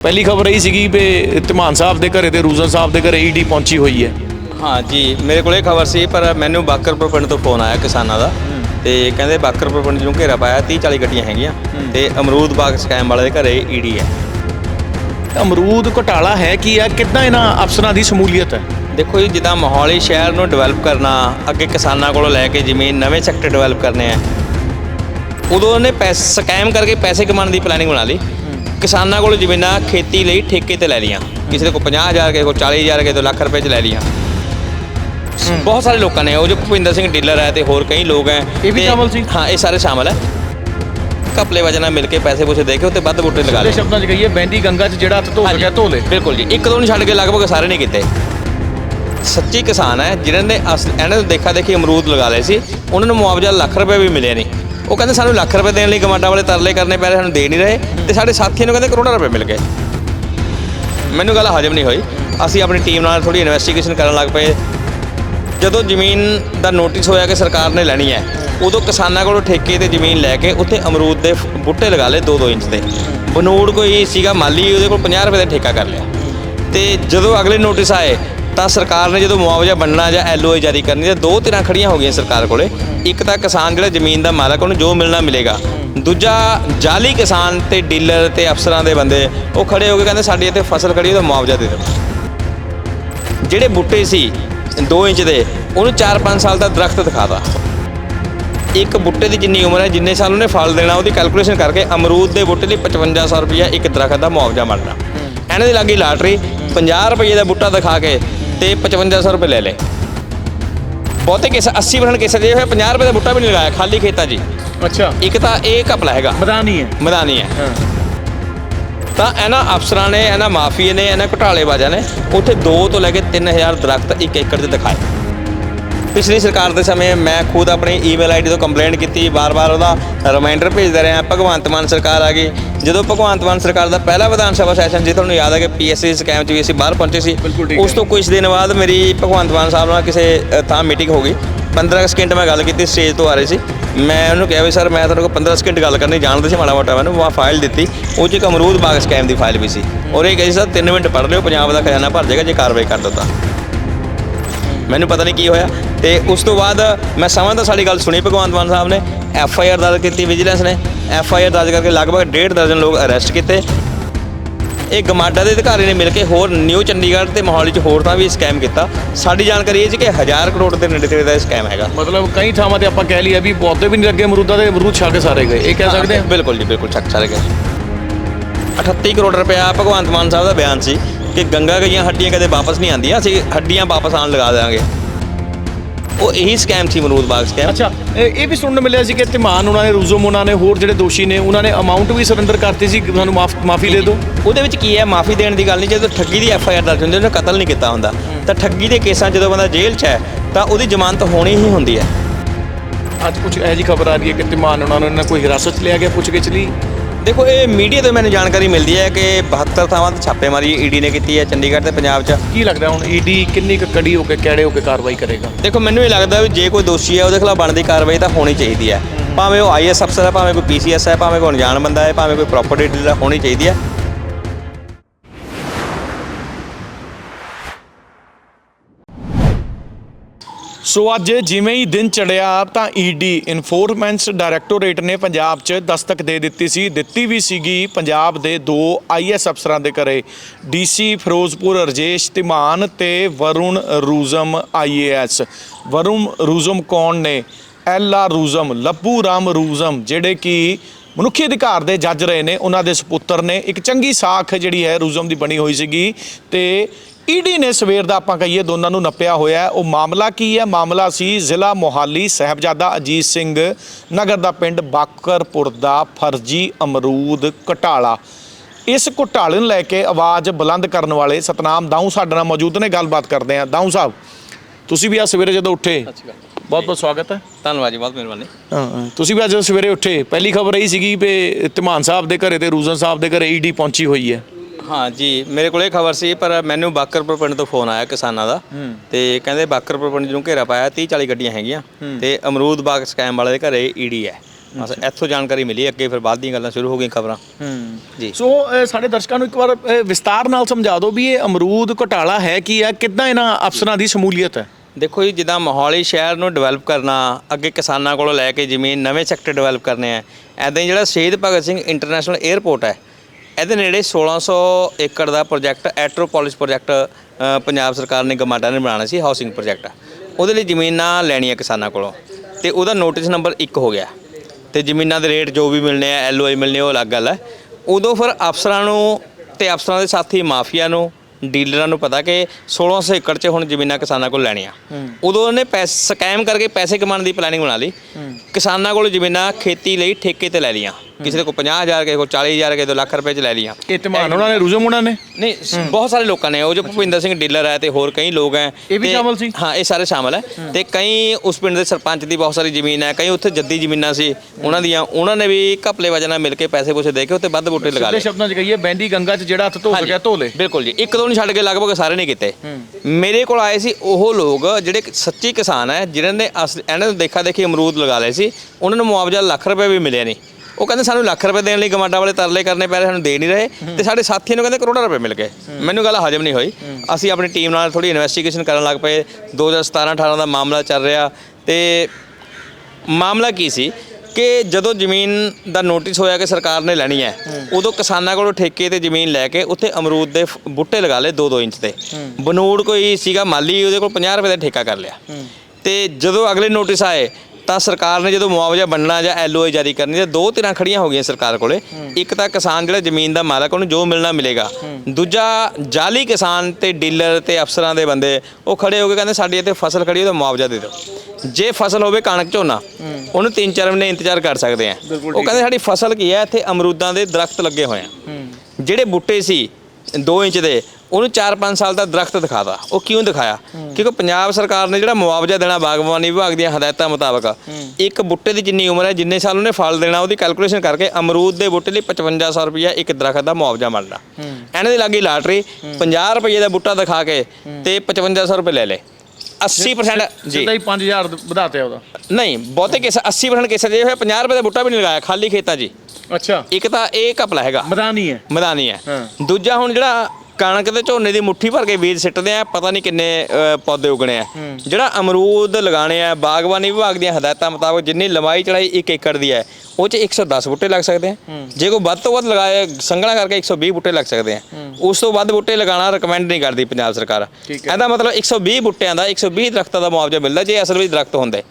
ਪਹਿਲੀ ਖਬਰ ਇਹ ਸੀਗੀ ਵੀ ਧਮਾਨ ਸਾਹਿਬ ਦੇ ਘਰੇ ਤੇ ਰੂਜ਼ਨ ਸਾਹਿਬ ਦੇ ਘਰੇ ਈਡੀ ਪਹੁੰਚੀ ਹੋਈ ਹੈ। ਹਾਂ ਜੀ ਮੇਰੇ ਕੋਲ ਇਹ ਖਬਰ ਸੀ ਪਰ ਮੈਨੂੰ ਬਾਕਰਪੁਰ ਪਿੰਡ ਤੋਂ ਫੋਨ ਆਇਆ ਕਿਸਾਨਾਂ ਦਾ ਤੇ ਕਹਿੰਦੇ ਬਾਕਰਪੁਰ ਪਿੰਡ ਨੂੰ ਘੇਰਾ ਪਾਇਆ 30 40 ਗੱਡੀਆਂ ਹੈਗੀਆਂ ਤੇ ਅਮਰੂਦ ਬਾਗ ਸਕੈਮ ਵਾਲੇ ਦੇ ਘਰੇ ਈਡੀ ਹੈ। ਅਮਰੂਦ ਘੁਟਾਲਾ ਹੈ ਕੀ ਹੈ? ਕਿੱਦਾਂ ਇਹਨਾਂ ਅਫਸਰਾਂ ਦੀ ਸ਼ਮੂਲੀਅਤ ਹੈ? ਦੇਖੋ ਜੀ ਜਿੱਦਾਂ ਮੋਹਾਲੀ ਸ਼ਹਿਰ ਨੂੰ ਡਿਵੈਲਪ ਕਰਨਾ ਅੱਗੇ ਕਿਸਾਨਾਂ ਕੋਲੋਂ ਲੈ ਕੇ ਜ਼ਮੀਨ ਨਵੇਂ ਸੈਕਟਰ ਡਿਵੈਲਪ ਕਰਨੇ ਆ ਉਦੋਂ ਉਹਨੇ ਪੈਸੇ ਸਕੈਮ ਕਰਕੇ ਪੈਸੇ ਕਮਾਉਣ ਦੀ ਪਲੈਨਿੰਗ ਬਣਾ ਲਈ। ਕਿਸਾਨਾਂ ਕੋਲੋਂ ਜ਼ਮੀਨਾਂ ਖੇਤੀ ਲਈ ਠੇਕੇ ਤੇ ਲੈ ਲਈਆਂ। ਕਿਸੇ ਦੇ ਕੋਲ 50000 ਕਿਸੇ ਕੋਲ 40000 ਕਿਸੇ ਤੋਂ ਲੱਖ ਰੁਪਏ ਚ ਲੈ ਲਈਆਂ। ਬਹੁਤ ਸਾਰੇ ਲੋਕਾਂ ਨੇ ਉਹ ਜੋ ਭੁਪਿੰਦਰ ਸਿੰਘ ਡੀਲਰ ਹੈ ਤੇ ਹੋਰ ਕਈ ਲੋਕ ਹੈ ਇਹ ਵੀ ਤੇ- ਸ਼ਾਮਲ ਸੀ? ਹਾਂ ਇਹ ਸਾਰੇ ਸ਼ਾਮਲ ਹੈ। ਕਪਲੇ ਵਜਨਾ ਮਿਲ ਕੇ ਪੈਸੇ ਪੂਸੇ ਦੇ ਕੇ ਉੱਤੇ ਵੱਧ ਬੂਟੇ ਲਗਾ ਲਏ। ਸ਼ਬਦਾਂ 'ਚ ਕਹੀਏ ਬੈਂਦੀ ਗੰਗਾ 'ਚ ਜਿਹੜਾ ਹੱਥ ਧੋ ਹਾਂਜੀ, ਧੋ ਲੇ। ਬਿਲਕੁਲ ਜੀ। ਇੱਕ ਦੋ ਨੂੰ ਛੱਡ ਕੇ ਲਗਭਗ ਸਾਰੇ ਨੇ ਕੀਤੇ। ਸੱਚੀ ਕਿਸਾਨ ਹੈ ਜਿਨ੍ਹਾਂ ਨੇ ਅਸਲ ਇਹਨਾਂ ਨੂੰ ਦੇਖਾ ਦੇਖੀ ਅਮਰੂਦ ਲਗਾ ਲਏ ਸੀ। ਉਹਨਾਂ ਨੂੰ ਮੁਆਵਜ਼ਾ ਲੱਖ ਰੁਪਏ ਵੀ ਮਿਲਿਆ ਨਹੀਂ। ਉਹ ਕਹਿੰਦੇ ਸਾਨੂੰ ਲੱਖ ਰੁਪਏ ਦੇਣ ਲਈ ਗਮਾਂਡਾ ਵਾਲੇ ਤਰਲੇ ਕਰਨੇ ਪੈ ਰਹੇ, ਸਾਨੂੰ ਦੇ ਨਹੀਂ ਰਹੇ ਤੇ ਸਾਡੇ ਸਾਥੀਆਂ ਨੂੰ ਕਹਿੰਦੇ ਕਰੋੜਾਂ ਰੁਪਏ ਮਿਲ ਗਏ। ਮੈਨੂੰ ਗੱਲ ਹਜਮ ਨਹੀਂ ਹੋਈ। ਅਸੀਂ ਆਪਣੀ ਟੀਮ ਨਾਲ ਥੋੜੀ ਇਨਵੈਸਟੀਗੇਸ਼ਨ ਕਰਨ ਲੱਗ ਪਏ। ਜਦੋਂ ਜ਼ਮੀਨ ਦਾ ਨੋਟਿਸ ਹੋਇਆ ਕਿ ਸਰਕਾਰ ਨੇ ਲੈਣੀ ਹੈ, ਉਦੋਂ ਕਿਸਾਨਾਂ ਕੋਲੋਂ ਠੇਕੇ ਤੇ ਜ਼ਮੀਨ ਲੈ ਕੇ ਉੱਥੇ ਅਮਰੂਦ ਦੇ ਬੂਟੇ ਲਗਾ ਲਏ 2-2 ਇੰਚ ਦੇ। ਬਨੂੜ ਕੋਈ ਸੀਗਾ ਮਾਲੀ, ਉਹਦੇ ਕੋਲ 50 ਰੁਪਏ ਦਾ ਠੇਕਾ ਕਰ ਲਿਆ। ਤੇ ਜਦੋਂ ਅਗਲੇ ਨੋਟਿਸ ਆਏ ਤਾਂ ਸਰਕਾਰ ਨੇ ਜਦੋਂ ਮੁਆਵਜ਼ਾ ਬਣਨਾ ਜਾਂ ਐਲਓਏ ਜਾਰੀ ਕਰਨੀ, ਤਾਂ ਦੋ ਧਿਰਾਂ ਖੜੀਆਂ ਹੋ ਗਈਆਂ ਸਰਕਾਰ ਕੋਲੇ। ਇੱਕ ਤਾਂ ਕਿਸਾਨ ਜਿਹੜਾ ਜ਼ਮੀਨ ਦਾ ਮਾਲਕ, ਉਹਨੂੰ ਜੋ ਮਿਲਣਾ ਮਿਲੇਗਾ। ਦੂਜਾ ਜਾਲੀ ਕਿਸਾਨ ਤੇ ਡੀਲਰ ਤੇ ਅਫਸਰਾਂ ਦੇ ਬੰਦੇ, ਉਹ ਖੜੇ ਹੋ ਕੇ ਕਹਿੰਦੇ, ਸਾਡੀ ਇੱਥੇ ਫਸਲ ਖੜੀ ਉਹਦਾ ਮੁਆਵਜ਼ਾ ਦੇ ਦਿਓ। ਜਿਹੜੇ ਬੂਟੇ ਸੀ 2 ਇੰਚ ਦੇ, ਉਹਨੂੰ 4-5 ਸਾਲ ਦਾ ਦਰਖਤ ਦਿਖਾਤਾ। ਇੱਕ ਬੂਟੇ ਦੀ ਜਿੰਨੀ ਉਮਰ ਹੈ, ਜਿੰਨੇ ਸਾਲ ਉਹਨੇ ਫਲ ਦੇਣਾ, ਉਹਦੀ ਕੈਲਕੂਲੇਸ਼ਨ ਕਰਕੇ ਅਮਰੂਦ ਦੇ ਬੂਟੇ ਲਈ 5500 ਰੁਪਇਆ ਇੱਕ ਦਰਖਤ ਦਾ ਮੁਆਵਜ਼ਾ ਮਿਲਣਾ ਇਹਨਾਂ ਦੀ ਲੱਗੀ ਲਾਟਰੀ 50 ਰੁਪਏ ਦਾ ਬੂਟਾ ਦਿਖਾ ਕੇ ਤੇ 5500 ਰੁਪਏ ਲੈ ਲੇ ਬਹੁਤੇ ਕੇਸ 80% ਕੇਸ ਦੇ ਹੋਏ 50 ਰੁਪਏ ਦਾ ਬੂਟਾ ਵੀ ਨਹੀਂ ਲਗਾਇਆ ਖਾਲੀ ਖੇਤਾਂ ਹੀ। ਅੱਛਾ। ਇੱਕ ਤਾਂ ਇਹ ਘਪਲਾ ਹੈਗਾ। ਮਦਾਨੀ ਹੈ। ਮੈਦਾਨੀ ਹੈ। ਹਾਂ। ਤਾਂ ਇਹਨਾਂ ਅਫਸਰਾਂ ਨੇ ਇਹਨਾਂ ਮਾਫੀਏ ਨੇ ਇਹਨਾਂ ਘੁਟਾਲੇਬਾਜ਼ਾਂ ਨੇ ਉੱਥੇ 2 ਤੋਂ ਲੈ ਕੇ 3000 ਦਰਖਤ ਇੱਕ ਏਕੜ 'ਚ ਦਿਖਾਏ। ਪਿਛਲੀ ਸਰਕਾਰ ਦੇ ਸਮੇਂ ਮੈਂ ਖੁਦ ਆਪਣੀ ਈਮੇਲ ਆਈਡੀ ਤੋਂ ਕੰਪਲੇਂਟ ਕੀਤੀ ਬਾਰ-ਬਾਰ ਉਹਦਾ ਰਿਮਾਈਂਡਰ ਭੇਜਦਾ ਰਿਹਾ ਭਗਵੰਤ ਮਾਨ ਸਰਕਾਰ ਆ ਗਈ। ਜਦੋਂ ਭਗਵੰਤ ਮਾਨ ਸਰਕਾਰ ਦਾ ਪਹਿਲਾ ਵਿਧਾਨ ਸਭਾ ਸੈਸ਼ਨ ਸੀ ਤੁਹਾਨੂੰ ਯਾਦ ਹੈ ਕਿ ਪੀਐਸਸੀ ਸਕੈਮ 'ਚ ਵੀ ਅਸੀਂ ਬਾਹਰ ਪਹੁੰਚੇ ਸੀ। ਉਸ। ਤੋਂ ਕੁਝ ਦਿਨ ਬਾਅਦ ਮੇਰੀ ਭਗਵੰਤ ਮਾਨ ਸਾਹਿਬ ਨਾਲ ਕਿਸੇ ਥਾਂ ਮੀਟਿੰਗ ਹੋ ਗਈ। 15 ਸਕਿੰਟ ਮੈਂ ਗੱਲ ਕੀਤੀ ਸਟੇਜ ਤੋਂ ਆ ਰਹੇ ਸੀ। ਮੈਂ ਉਹਨੂੰ ਕਿਹਾ ਵੀ ਸਰ ਮੈਂ ਤੁਹਾਡੇ ਕੋਲ 15 ਸਕਿੰਟ ਗੱਲ ਕਰਨੀ ਜਾਣਦੇ ਸੀ ਮਾੜਾ ਮੋਟਾ ਮੈਨੂੰ ਮੈਂ ਫਾਈਲ ਦਿੱਤੀ। ਉਹ 'ਚ ਇੱਕ ਅਮਰੂਦ ਬਾਗ ਸਕੈਮ ਦੀ ਫਾਈਲ ਵੀ ਸੀ। ਔਰ ਇਹ ਕਹੀ ਸਰ 3 ਮਿੰਟ ਪੜ੍ਹ ਲਿਓ ਪੰਜਾਬ ਦਾ ਖਜ਼ਾਨਾ ਭਰ ਜਾਏਗਾ ਜੇ ਕਾਰਵਾਈ ਕਰ ਦਿੱਤਾ ਮੈਨੂੰ ਪਤਾ ਨਹੀਂ ਕੀ ਹੋਇਆ। ਤੇ ਉਸ ਤੋਂ ਬਾਅਦ ਮੈਂ ਸਮਝਦਾ ਸਾਡੀ ਗੱਲ ਸੁਣੀ ਭਗਵੰਤ ਮਾਨ ਸਾਹਿਬ ਨੇ ਐਫ ਆਈ ਆਰ ਦਰਜ ਕੀਤੀ ਵਿਜੀਲੈਂਸ ਨੇ। ਐਫ ਆਈ ਆਰ ਦਰਜ ਕਰਕੇ ਲਗਭਗ ਡੇਢ ਦਰਜਨ ਲੋਕ ਅਰੈਸਟ ਕੀਤੇ। ਇਹ ਗਮਾਡਾ ਦੇ ਅਧਿਕਾਰੀ ਨੇ ਮਿਲ ਕੇ ਹੋਰ ਨਿਊ ਚੰਡੀਗੜ੍ਹ ਤੇ ਮੋਹਾਲੀ 'ਚ ਹੋਰ ਤਾਂ ਵੀ ਸਕੈਮ ਕੀਤਾ। ਸਾਡੀ ਜਾਣਕਾਰੀ ਇਹ ਸੀ ਕਿ 1000 ਕਰੋੜ ਦੇ ਨੇੜੇ ਤੇੜੇ ਦਾ ਸਕੈਮ ਹੈਗਾ। ਮਤਲਬ ਕਈ ਥਾਵਾਂ ਤੇ ਆਪਾਂ ਕਹਿ ਲਈਏ ਵੀ ਪੌਦੇ ਵੀ ਨਹੀਂ ਲੱਗੇ ਅਮਰੂਦਾਂ ਦੇ ਅਮਰੂਦ ਛੱਡ ਕੇ ਸਾਰੇ ਗਏ। ਇਹ ਕਹਿ ਸਕਦੇ ਹਾਂ ਬਿਲਕੁਲ ਜੀ ਬਿਲਕੁਲ ਚੱਕ ਸਾਰੇ ਗਏ। 38 ਕਰੋੜ ਰੁਪਇਆ ਭਗਵੰਤ ਮਾਨ ਸਾਹਿਬ ਦਾ ਬਿਆਨ ਸੀ। ਕਿ ਗੰਗਾ ਗਈਆਂ ਹੱਡੀਆਂ ਕਦੇ ਵਾਪਸ ਨਹੀਂ ਆਉਂਦੀਆਂ ਅਸੀਂ ਹੱਡੀਆਂ ਵਾਪਸ ਆਉਣ ਲਗਾ ਦੇਵਾਂਗੇ ਉਹ ਇਹੀ ਸਕੈਮ ਸੀ ਮਰੂਦ ਬਾਗ ਸਕੈਮ ਅੱਛਾ ਇਹ ਇਹ ਵੀ ਸੁਣਨ ਨੂੰ ਮਿਲਿਆ ਸੀ ਕਿ ਧਮਾਨ ਉਹਨਾਂ ਨੇ ਰੂਜ਼ਮ ਉਹਨਾਂ ਨੇ ਹੋਰ ਜਿਹੜੇ ਦੋਸ਼ੀ ਨੇ ਉਹਨਾਂ ਨੇ ਅਮਾਉਂਟ ਵੀ ਸਰੈਂਡਰ ਕਰਤੀ ਸੀ ਕਿ ਸਾਨੂੰ ਮਾਫ ਮਾਫੀ ਦੇ ਦਿਓ। ਉਹਦੇ ਵਿੱਚ ਕੀ ਹੈ? ਮਾਫੀ ਦੇਣ ਦੀ ਗੱਲ ਨਹੀਂ ਜਦੋਂ ਠੱਗੀ ਦੀ ਐਫ ਆਈ ਆਰ ਦਰਜ ਹੁੰਦੀ ਉਹਨੇ ਕਤਲ ਨਹੀਂ ਕੀਤਾ ਹੁੰਦਾ। ਤਾਂ ਠੱਗੀ ਦੇ ਕੇਸਾਂ ਜਦੋਂ ਬੰਦਾ ਜੇਲ੍ਹ 'ਚ ਹੈ ਤਾਂ ਉਹਦੀ ਜ਼ਮਾਨਤ ਹੋਣੀ ਹੀ ਹੁੰਦੀ ਹੈ। ਅੱਜ ਕੁਝ ਇਹੋ ਜਿਹੀ ਖਬਰ ਆ ਰਹੀ ਹੈ ਕਿ ਧਮਾਨ ਉਹਨਾਂ ਨੂੰ ਇਹਨਾਂ ਕੋਈ ਹਿਰਾਸਤ 'ਚ ਲਿਆ ਗਿਆ ਪੁੱਛ ਗਿੱਛ ਲਈ? ਦੇਖੋ ਇਹ ਮੀਡੀਆ ਤੋਂ ਮੈਨੂੰ ਜਾਣਕਾਰੀ ਮਿਲਦੀ ਹੈ ਕਿ 72 ਥਾਵਾਂ ਤੇ ਛਾਪੇਮਾਰੀ ਈਡੀ ਨੇ ਕੀਤੀ ਹੈ ਚੰਡੀਗੜ੍ਹ ਤੇ ਪੰਜਾਬ 'ਚ। ਕੀ ਲੱਗਦਾ ਹੁਣ ਈਡੀ ਕਿੰਨੀ ਕੁ ਕੜੀ ਹੋ ਕੇ ਕਿਹੜੇ ਹੋ ਕੇ ਕਾਰਵਾਈ ਕਰੇਗਾ? ਦੇਖੋ ਮੈਨੂੰ ਇਹ ਲੱਗਦਾ ਵੀ ਜੇ ਕੋਈ ਦੋਸ਼ੀ ਹੈ ਉਹਦੇ ਖਿਲਾਫ ਬਣਦੀ ਕਾਰਵਾਈ ਤਾਂ ਹੋਣੀ ਚਾਹੀਦੀ ਹੈ। ਭਾਵੇਂ ਉਹ ਆਈਐਸ ਅਫਸਰ ਹੈ ਭਾਵੇਂ ਕੋਈ ਪੀਸੀਐਸ ਹੈ ਭਾਵੇਂ ਕੋਈ ਅਣਜਾਣ ਬੰਦਾ ਹੈ ਭਾਵੇਂ ਕੋਈ ਪ੍ਰਾਪਰਟੀ ਡੀਲਰ ਹੋਣੀ ਚਾਹੀਦੀ ਹੈ। ਸੋ ਅੱਜ ਜਿਵੇਂ ਹੀ ਦਿਨ ਚੜਿਆ ਤਾਂ ਈਡੀ ਇਨਫੋਰਮੈਂਟਸ ਡਾਇਰੈਕਟੋਰੇਟ ਨੇ ਪੰਜਾਬ 'ਚ ਦਸਤਕ ਦੇ ਦਿੱਤੀ ਸੀ। ਦਿੱਤੀ ਵੀ ਸੀਗੀ ਪੰਜਾਬ ਦੇ ਦੋ ਆਈਐਸ ਅਫਸਰਾਂ ਦੇ ਘਰੇ। ਡੀਸੀ ਫਿਰੋਜ਼ਪੁਰ ਰਜੇਸ਼ ਧੀਮਾਨ ਤੇ ਵਰੁਣ ਰੂਜ਼ਮ ਆਈਏਐਸ ਵਰੁਣ ਰੂਜ਼ਮ ਕੌਣ ਨੇ? ਐਲਾ ਰੂਜ਼ਮ, ਲੱਭੂ ਰਾਮ ਰੂਜ਼ਮ, ਜਿਹੜੇ ਕਿ ਮਨੁੱਖੀ ਅਧਿਕਾਰ ਦੇ ਜੱਜ ਰਹੇ ਨੇ, ਉਹਨਾਂ ਦੇ ਸੁਪੁੱਤਰ ਨੇ। ਇੱਕ ਚੰਗੀ ਸਾਖ ਜਿਹੜੀ ਹੈ ਰੂਜ਼ਮ ਦੀ ਬਣੀ ਹੋਈ ਸੀਗੀ ਤੇ ਈਡੀ ਨੇ ਸਵੇਰ ਦਾ ਆਪਾਂ ਕਹੀਏ ਦੋਨਾਂ ਨੂੰ ਨੱਪਿਆ ਹੋਇਆ। ਉਹ ਮਾਮਲਾ ਕੀ ਹੈ? ਮਾਮਲਾ ਸੀ ਜ਼ਿਲ੍ਹਾ ਮੋਹਾਲੀ ਸਹਿਬਜ਼ਾਦਾ ਅਜੀਤ ਸਿੰਘ ਨਗਰ ਦਾ ਪਿੰਡ ਬਾਕਰਪੁਰ ਦਾ ਫਰਜ਼ੀ ਅਮਰੂਦ ਘਟਾਲਾ। ਇਸ ਘੁਟਾਲੇ ਨੂੰ ਲੈ ਕੇ ਆਵਾਜ਼ ਬੁਲੰਦ ਕਰਨ ਵਾਲੇ ਸਤਨਾਮ ਦਾਊ ਸਾਡੇ ਨਾਲ ਮੌਜੂਦ ਨੇ। ਗੱਲਬਾਤ ਕਰਦੇ ਹਾਂ। ਦਾਊ ਸਾਹਿਬ ਤੁਸੀਂ ਵੀ ਆ ਸਵੇਰੇ ਜਦੋਂ ਉੱਠੇ ਬਹੁਤ ਬਹੁਤ ਸਵਾਗਤ ਹੈ। ਧੰਨਵਾਦ ਜੀ ਬਹੁਤ ਮਿਹਰਬਾਨੀ। ਹਾਂ ਤੁਸੀਂ ਵੀ ਅੱਜ ਸਵੇਰੇ ਉੱਠੇ। ਪਹਿਲੀ ਖਬਰ ਇਹ ਸੀਗੀ ਵੀ ਧਮਾਨ ਸਾਹਿਬ ਦੇ ਘਰੇ ਤੇ ਰੂਜ਼ਨ ਸਾਹਿਬ ਦੇ ਘਰੇ ਈਡੀ ਪਹੁੰਚੀ ਹੋਈ ਹੈ। ਹਾਂ ਜੀ ਮੇਰੇ ਕੋਲ ਇਹ ਖਬਰ ਸੀ ਪਰ ਮੈਨੂੰ ਬਾਕਰਪੁਰ ਪਿੰਡ ਤੋਂ ਫੋਨ ਆਇਆ ਕਿਸਾਨਾਂ ਦਾ ਤੇ ਕਹਿੰਦੇ ਬਾਕਰਪੁਰ ਪਿੰਡ ਨੂੰ ਘੇਰਾ ਪਾਇਆ 30 40 ਗੱਡੀਆਂ ਹੈਗੀਆਂ ਤੇ ਅਮਰੂਦ ਬਾਗ ਸਕੈਮ ਵਾਲੇ ਦੇ ਘਰੇ ਈਡੀ ਹੈ। ਬਸ ਇੱਥੋਂ ਜਾਣਕਾਰੀ ਮਿਲੀ ਅੱਗੇ ਫਿਰ ਬਾਅਦ ਦੀਆਂ ਗੱਲਾਂ ਸ਼ੁਰੂ ਹੋ ਗਈਆਂ ਖਬਰਾਂ। ਜੀ। ਸੋ ਅ, ਸਾਡੇ ਦਰਸ਼ਕਾਂ ਨੂੰ ਇੱਕ ਵਾਰ ਅ, ਵਿਸਤਾਰ ਨਾਲ ਸਮਝਾ ਦਿਓ ਵੀ ਇਹ ਅਮਰੂਦ ਘੁਟਾਲਾ ਹੈ ਕੀ ਹੈ ਕਿੱਦਾਂ ਇਹਨਾਂ ਅਫਸਰਾਂ ਦੀ ਸ਼ਮੂਲੀਅਤ ਹੈ? ਦੇਖੋ ਜੀ ਜਿੱਦਾਂ ਮੋਹਾਲੀ ਸ਼ਹਿਰ ਨੂੰ ਡਿਵੈਲਪ ਕਰਨਾ ਅੱਗੇ ਕਿਸਾਨਾਂ ਕੋਲੋਂ ਲੈ ਕੇ ਜ਼ਮੀਨ ਨਵੇਂ ਸੈਕਟਰ ਡਿਵੈਲਪ ਕਰਨੇ ਆ ਐਦਾਂ ਹੀ ਜਿਹੜਾ ਸ਼ਹੀਦ ਭਗਤ ਸਿੰਘ ਇੰਟਰਨੈਸ਼ਨਲ 에ਅਰਪੋਰਟ ਹੈ ਇਹਦੇ ਨੇੜੇ 1600 ਏਕੜ ਦਾ ਪ੍ਰੋਜੈਕਟ ਐਟਰੋਪੋਲਿਸ ਪ੍ਰੋਜੈਕਟ ਪੰਜਾਬ ਸਰਕਾਰ ਨੇ ਗਮਾਡਾ ਨੇ ਬਣਾਉਣਾ ਸੀ ਹਾਊਸਿੰਗ ਪ੍ਰੋਜੈਕਟ ਉਹਦੇ ਲਈ ਜ਼ਮੀਨਾਂ ਲੈਣੀਆਂ ਕਿਸਾਨਾਂ ਕੋਲੋਂ। ਤੇ ਉਹਦਾ ਨੋਟਿਸ ਨੰਬਰ 1 ਹੋ ਗਿਆ। ਤੇ ਜ਼ਮੀਨਾਂ ਦੇ ਰੇਟ ਜੋ ਵੀ ਮਿਲਨੇ ਆ ਐਲਓਆਈ ਮਿਲਨੇ ਉਹ ਅਲੱਗ ਗੱਲ ਹੈ। ਉਦੋਂ ਫਿਰ ਅਫਸਰਾਂ ਨੂੰ ਤੇ ਅਫਸਰਾਂ ਦੇ ਸਾਥੀ ਮਾਫੀਆ ਨੂੰ ਡੀਲਰਾਂ ਨੂੰ ਪਤਾ ਕਿ 1600 ਏਕੜ 'ਚ ਹੁਣ ਜ਼ਮੀਨਾਂ ਕਿਸਾਨਾਂ ਕੋਲ ਲੈਣੀਆਂ। ਉਦੋਂ ਉਹਨੇ ਪੈਸੇ ਸਕੈਮ ਕਰਕੇ ਪੈਸੇ ਕਮਾਉਣ ਦੀ ਪਲੈਨਿੰਗ ਬਣਾ ਲਈ। ਕਿਸਾਨਾਂ ਕੋਲ ਜ਼ਮੀਨਾਂ ਖੇਤੀ ਲਈ ਠੇਕੇ ਤੇ ਲੈ ਲਈਆਂ। ਕਿਸੇ ਦੇ ਕੋਲ 50000 ਕਿਸੇ ਕੋਲ 40000 ਕਿਸੇ ਤੋਂ ਲੱਖ ਰੁਪਏ 'ਚ ਲੈ ਲਈਆਂ। ਇਹ ਧਮਾਨ ਉਹਨਾਂ ਨੇ ਰੁਜ਼ਮ ਉਹਨਾਂ ਨੇ? ਨਹੀਂ ਸ- ਬਹੁਤ ਸਾਰੇ ਲੋਕਾਂ ਨੇ। ਉਹ ਜੋ ਭੁਪਿੰਦਰ ਸਿੰਘ ਡੀਲਰ ਹੈ ਤੇ ਹੋਰ ਕਈ ਲੋਕ ਹੈ। ਇਹ ਵੀ ਤੇ- ਸ਼ਾਮਲ ਸੀ? ਹਾਂ ਇਹ ਸਾਰੇ ਸ਼ਾਮਲ ਹੈ। ਤੇ ਕਈ ਉਸ ਪਿੰਡ ਦੇ ਸਰਪੰਚ ਦੀ ਬਹੁਤ ਸਾਰੀ ਜ਼ਮੀਨ ਹੈ ਕਈ ਉੱਥੇ ਜੱਦੀ ਜ਼ਮੀਨਾਂ ਸੀ ਉਹਨਾਂ ਦੀਆਂ। ਉਹਨਾਂ ਨੇ ਵੀ ਘਪਲੇ ਵਜ੍ਹਾ ਨਾਲ ਮਿਲ ਕੇ ਪੈਸੇ ਪੂਸੇ ਦੇ ਕੇ ਉੱਤੇ ਵੱਧ ਬੂਟੇ ਲਗਾ ਸਿੱਧੇ ਲਏ ਸ਼ਬਦਾਂ 'ਚ ਕਹੀਏ ਬੈਂਦੀ ਗੰਗਾ 'ਚ ਜਿਹੜਾ ਹੱਥ ਧੋ ਸਕਿਆ ਧੋ ਲੇ। ਬਿਲਕੁਲ ਜੀ। ਇੱਕ ਦੋ ਨਹੀਂ ਛੱਡ ਕੇ ਲਗਭਗ ਸਾਰੇ ਨੇ ਕੀਤੇ। ਮੇਰੇ ਕੋਲ ਆਏ ਸੀ ਉਹ ਲੋਕ ਜਿਹੜੇ ਸੱਚੀ ਕਿਸਾਨ ਹੈ ਜਿਨ੍ਹਾਂ ਨੇ ਅਸ- ਇਹਨਾਂ ਨੂੰ ਦੇਖਾ ਦੇਖੀ ਅਮਰੂਦ ਲਗਾ ਲਏ ਸੀ। ਉਹਨਾਂ ਨੂੰ ਮੁਆਵਜ਼ਾ ਲੱਖ ਰੁਪਏ ਵੀ ਮਿਲਿਆ ਨਹੀਂ। ਉਹ ਕਹਿੰਦੇ ਸਾਨੂੰ ਲੱਖ ਰੁਪਏ ਦੇਣ ਲਈ ਗਮਾਡਾ ਵਾਲੇ ਤਰਲੇ ਕਰਨੇ ਪੈ ਰਹੇ, ਸਾਨੂੰ ਦੇ ਨਹੀਂ ਰਹੇ। ਤੇ ਸਾਡੇ ਸਾਥੀ ਨੂੰ ਕਹਿੰਦੇ ਕਰੋੜਾਂ ਰੁਪਏ ਮਿਲ ਗਏ। ਮੈਨੂੰ ਗੱਲ ਹਜਮ ਨਹੀਂ ਹੋਈ। ਅਸੀਂ ਆਪਣੀ ਟੀਮ ਨਾਲ ਥੋੜੀ ਇਨਵੈਸਟੀਗੇਸ਼ਨ ਕਰਨ ਲੱਗ ਪਏ। 2017 18 ਦਾ ਮਾਮਲਾ ਚੱਲ ਰਿਹਾ। ਤੇ ਮਾਮਲਾ ਕੀ ਸੀ ਕਿ ਜਦੋਂ ਜ਼ਮੀਨ ਦਾ ਨੋਟਿਸ ਹੋਇਆ ਕਿ ਸਰਕਾਰ ਨੇ ਲੈਣੀ ਹੈ, ਉਦੋਂ ਕਿਸਾਨਾਂ ਕੋਲੋਂ ਠੇਕੇ ਤੇ ਜ਼ਮੀਨ ਲੈ ਕੇ ਉੱਥੇ ਅਮਰੂਦ ਦੇ ਬੂਟੇ ਲਗਾ ਲਏ 2-2 ਇੰਚ ਦੇ। ਬਨੂੜ ਕੋਈ ਸੀਗਾ, ਮਾਲੀ ਉਹਦੇ ਕੋਲ 50 ਰੁਪਏ ਦਾ ਠੇਕਾ ਕਰ ਲਿਆ। ਤੇ ਜਦੋਂ ਅਗਲੇ ਨੋਟਿਸ ਆਏ ਤਾਂ ਸਰਕਾਰ ਨੇ ਜਦੋਂ ਮੁਆਵਜ਼ਾ ਬਣਨਾ ਜਾਂ ਐਲਓਏ ਜਾਰੀ ਕਰਨੀ ਤੇ ਦੋ ਧਿਰਾਂ ਖੜੀਆਂ ਹੋ ਗਈਆਂ ਸਰਕਾਰ ਕੋਲੇ। ਇੱਕ ਤਾਂ ਕਿਸਾਨ ਜਿਹੜਾ ਜ਼ਮੀਨ ਦਾ ਮਾਲਕ ਉਹਨੂੰ ਜੋ ਮਿਲਣਾ ਮਿਲੇਗਾ। ਦੂਜਾ ਜਾਲੀ ਕਿਸਾਨ ਤੇ ਡੀਲਰ ਤੇ ਅਫਸਰਾਂ ਦੇ ਬੰਦੇ ਉਹ ਖੜੇ ਹੋ ਕੇ ਕਹਿੰਦੇ ਸਾਡੀ ਇੱਥੇ ਫਸਲ ਖੜੀ ਉਹਦਾ ਮੁਆਵਜ਼ਾ ਦੇ ਦਿਓ। ਜੇ ਫਸਲ ਹੋਵੇ ਕਣਕ ਝੋਨਾ ਉਹਨੂੰ 3-4 ਮਹੀਨੇ ਇੰਤਜ਼ਾਰ ਕਰ ਸਕਦੇ ਆ। ਉਹ ਕਹਿੰਦੇ ਸਾਡੀ ਫਸਲ ਕੀ ਹੈ ਇੱਥੇ ਅਮਰੂਦਾਂ ਦੇ ਦਰਖਤ ਲੱਗੇ ਹੋਏ ਆ। ਜਿਹੜੇ ਬੂਟੇ ਸੀ 2 ਇੰਚ ਦੇ ਉਹਨੂੰ 4-5 ਸਾਲ ਦਾ ਦਰਖਤ ਦਿਖਾਤਾ। ਉਹ ਕਿਉਂ ਦਿਖਾਇਆ? ਕਿਉਂਕਿ ਪੰਜਾਬ ਸਰਕਾਰ ਨੇ ਜਿਹੜਾ ਮੁਆਵਜ਼ਾ ਦੇਣਾ ਬਾਗਬਾਨੀ ਵਿਭਾਗ ਦੀਆਂ ਹਦਾਇਤਾਂ ਮੁਤਾਬਕ ਇੱਕ ਬੂਟੇ ਦੀ ਜਿੰਨੀ ਉਮਰ ਹੈ ਜਿੰਨੇ ਸਾਲ ਉਹਨੇ ਫਲ ਦੇਣਾ ਉਹਦੀ ਕੈਲਕੂਲੇਸ਼ਨ ਕਰਕੇ ਅਮਰੂਦ ਦੇ ਬੂਟੇ ਲਈ 5500 ਰੁਪਇਆ ਇੱਕ ਦਰਖਤ ਦਾ ਮੁਆਵਜ਼ਾ ਮਿਲਣਾ ਇਹਨਾਂ ਦੀ ਲੱਗੀ ਲਾਟਰੀ 50 ਰੁਪਏ ਦਾ ਬੂਟਾ ਦਿਖਾ ਕੇ ਤੇ 5500 ਰੁਪਏ ਲੈ ਲੇ 80% ਜੀ ਸਿੱਧਾ ਹੀ 5000 ਵਧਾਤੇ ਉਹਦਾ। ਨਹੀਂ ਬਹੁਤੇ ਕੇਸ 80% ਕੇਸ ਜੇ ਹੋਇਆ 50 ਰੁਪਏ ਦਾ ਬੂਟਾ ਵੀ ਨਹੀਂ ਲਗਾਇਆ ਖਾਲੀ ਖੇਤਾਂ ਹੀ। ਅੱਛਾ। ਇੱਕ ਤਾਂ ਇਹ ਘਪਲਾ ਹੈਗਾ। ਮੈਦਾਨੀ ਹੈ। ਮੈਦਾਨੀ ਹੈ। ਹਾਂ। ਦੂਜਾ ਹੁਣ ਜਿਹੜਾ ਕਣਕ ਤੇ ਝੋਨੇ ਦੀ ਮੁੱਠੀ ਭਰ ਕੇ ਬੀਜ ਸਿੱਟਦੇ ਆ ਪਤਾ ਨਹੀਂ ਕਿੰਨੇ ਅ, ਪੌਦੇ ਉਗਣੇ ਆ। ਜਿਹੜਾ ਅਮਰੂਦ ਲਗਾਣੇ ਆ ਬਾਗਬਾਨੀ ਵਿਭਾਗ ਦੀਆਂ ਹਦਾਇਤਾਂ ਮੁਤਾਬਕ ਜਿੰਨੀ ਲੰਬਾਈ ਚੜਾਈ 1 ਏਕੜ ਦੀ ਹੈ ਉਹ ਚ 110 ਬੂਟੇ ਲੱਗ ਸਕਦੇ ਆ। ਜੇ ਕੋਈ ਵੱਧ ਤੋਂ ਵੱਧ ਲਗਾਏ ਸੰਘਣਾ ਕਰਕੇ 120 ਬੂਟੇ ਲੱਗ ਸਕਦੇ ਆ। ਉਸ ਤੋਂ ਵੱਧ ਬੂਟੇ ਲਗਾਉਣਾ ਰეკਮੈਂਡ ਨਹੀਂ ਕਰਦੀ ਪੰਜਾਬ ਸਰਕਾਰ। ਇਹਦਾ ਮਤਲਬ 120 ਬੂਟਿਆਂ ਦਾ 120 ਦਰਖਤਾਂ ਦਾ ਮੁਆਵਜ਼ਾ ਮਿਲਦਾ ਜੇ ਅਸਲ ਵਿੱਚ ਦਰਖਤ ਹੁੰਦੇ।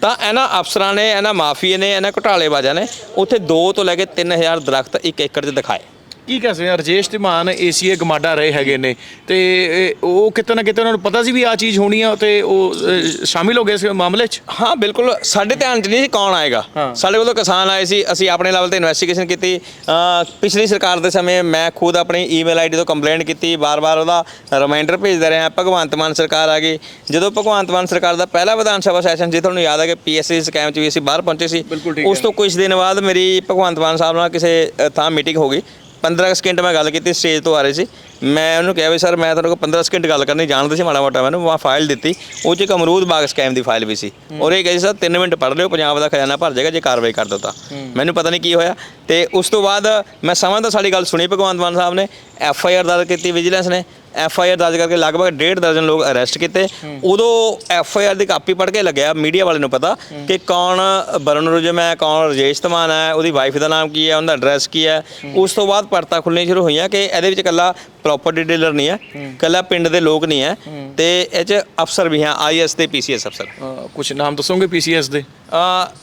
ਤਾਂ ਇਹਨਾਂ ਅਫਸਰਾਂ ਨੇ ਇਹਨਾਂ ਮਾਫੀਏ ਨੇ ਇਹਨਾਂ ਘੁਟਾਲੇਬਾਜ਼ਾਂ ਨੇ ਉੱਥੇ 2 ਤੋਂ ਲੈ ਕੇ 3000 ਦਰਖਤ 1 ਏਕੜ 'ਚ ਦਿਖਾਏ। ਕੀ ਕਹਿ ਸਕਦੇ ਆ? ਰਜੇਸ਼ ਧਮਾਨ ਏਸੀਏ ਗਮਾਡਾ ਰਹੇ ਹੈਗੇ ਨੇ ਤੇ ਇਹ- ਉਹ ਕਿਤੇ ਨਾ ਕਿਤੇ ਉਹਨਾਂ ਨੂੰ ਪਤਾ ਸੀ ਵੀ ਆ ਚੀਜ਼ ਹੋਣੀ ਆ ਤੇ ਉਹ ਅ, ਸ਼ਾਮਿਲ ਹੋ ਗਏ ਇਸ ਮਾਮਲੇ 'ਚ? ਹਾਂ ਬਿਲਕੁਲ। ਸਾਡੇ ਧਿਆਨ 'ਚ ਨਹੀਂ ਸੀ ਕੌਣ ਆਏਗਾ। ਹਾਂ। ਸਾਡੇ ਕੋਲ ਕਿਸਾਨ ਆਏ ਸੀ ਅਸੀਂ ਆਪਣੇ ਲੈਵਲ ਤੇ ਇਨਵੈਸਟੀਗੇਸ਼ਨ ਕੀਤੀ। ਅਹ ਪਿਛਲੀ ਸਰਕਾਰ ਦੇ ਸਮੇਂ ਮੈਂ ਖੁਦ ਆਪਣੀ ਈਮੇਲ ਆਈਡੀ ਤੋਂ ਕੰਪਲੇਂਟ ਕੀਤੀ। ਬਾਰ-ਬਾਰ ਉਹਦਾ ਰਿਮਾਈਂਡਰ ਭੇਜਦੇ ਰਹੇ ਭਗਵੰਤ ਮਾਨ ਸਰਕਾਰ ਆ ਗਈ। ਜਦੋਂ ਭਗਵੰਤ ਮਾਨ ਸਰਕਾਰ ਦਾ ਪਹਿਲਾ ਵਿਧਾਨ ਸਭਾ ਸੈਸ਼ਨ ਸੀ ਤੁਹਾਨੂੰ ਯਾਦ ਹੈ ਕਿ ਪੀਐਸਸੀ ਸਕੈਮ 'ਚ ਵੀ ਅਸੀਂ ਬਾਹਰ ਪਹੁੰਚੇ ਸੀ। ਬਿਲਕੁਲ ਠੀਕ ਉਸ। ਤੋਂ ਕੁਝ ਦਿਨ ਬਾਅਦ ਮੇਰੀ ਭਗਵੰਤ ਮਾਨ ਸਾਹਿਬ ਨਾਲ ਕਿਸੇ ਅ, ਥਾਂ ਮੀਟਿੰਗ ਹੋ ਗਈ। 15 ਸਕਿੰਟ ਮੈਂ ਗੱਲ ਕੀਤੀ ਸਟੇਜ ਤੋਂ ਆ ਰਹੇ ਸੀ। ਮੈਂ ਉਹਨੂੰ ਕਿਹਾ ਵੀ ਸਰ ਮੈਂ ਤੁਹਾਡੇ ਕੋਲ 15 ਸਕਿੰਟ ਗੱਲ ਕਰਨੀ ਜਾਣਦੇ ਸੀ ਮਾੜਾ ਮੋਟਾ ਮੈਨੂੰ ਮੈਂ ਫਾਈਲ ਦਿੱਤੀ। ਉਹ 'ਚ ਇੱਕ ਅਮਰੂਦ ਬਾਗ ਸਕੈਮ ਦੀ ਫਾਈਲ ਵੀ ਸੀ। ਔਰ ਇਹ ਕਹੇ ਸਰ 3 ਮਿੰਟ ਪੜ੍ਹ ਲਿਓ ਪੰਜਾਬ ਦਾ ਖਜ਼ਾਨਾ ਭਰ ਜਾਏਗਾ ਜੇ ਕਾਰਵਾਈ ਕਰ ਦਿੱਤਾ। ਮੈਨੂੰ ਪਤਾ ਨਹੀਂ ਕੀ ਹੋਇਆ। ਤੇ ਉਸ ਤੋਂ ਬਾਅਦ ਮੈਂ ਸਮਝਦਾ ਸਾਡੀ ਗੱਲ ਸੁਣੀ ਭਗਵੰਤ ਮਾਨ ਸਾਹਿਬ ਨੇ। ਐਫ ਆਈ ਆਰ ਦਰਜ ਕੀਤੀ ਵਿਜੀਲੈਂਸ ਨੇ। ਐਫ ਆਈ ਆਰ ਦਰਜ ਕਰਕੇ ਲਗਭਗ 1.5 ਦਰਜਨ ਲੋਕ ਅਰੈਸਟ ਕੀਤੇ। ਉਦੋਂ ਐਫ ਆਈ ਆਰ ਦੀ ਕਾਪੀ ਪੜ੍ਹ ਕੇ ਲੱਗਿਆ ਮੀਡੀਆ ਵਾਲੇ ਨੂੰ ਪਤਾ ਕਿ ਕੌਣ ਬਰਨ ਰੁਜਮ ਹੈ ਕੌਣ ਰਜੇਸ਼ ਧਮਾਨ ਹੈ ਉਹਦੀ ਵਾਈਫ ਦਾ ਨਾਮ ਕੀ ਹੈ ਉਹਦਾ ਐਡਰੈਸ ਕੀ ਹੈ। ਉਸ ਤੋਂ ਬਾਅਦ ਪੜਤਾ ਖੁੱਲਣੀ ਸ਼ੁਰੂ ਹੋਈਆਂ ਕਿ ਇਹਦੇ ਵਿੱਚ ਕੱਲਾ ਪ੍ਰਾਪਰਟੀ ਡੀਲਰ ਨਹੀਂ ਹੈ। ਕੱਲਾ ਪਿੰਡ ਦੇ ਲੋਕ ਨਹੀਂ ਹੈ ਤੇ ਇਹ ਚ ਅਫਸਰ ਵੀ ਹੈ ਆਈਐਸ ਤੇ ਪੀਸੀਐਸ ਅਫਸਰ। ਕੁਝ ਨਾਮ ਦੱਸੋਗੇ ਪੀਸੀਐਸ ਦੇ?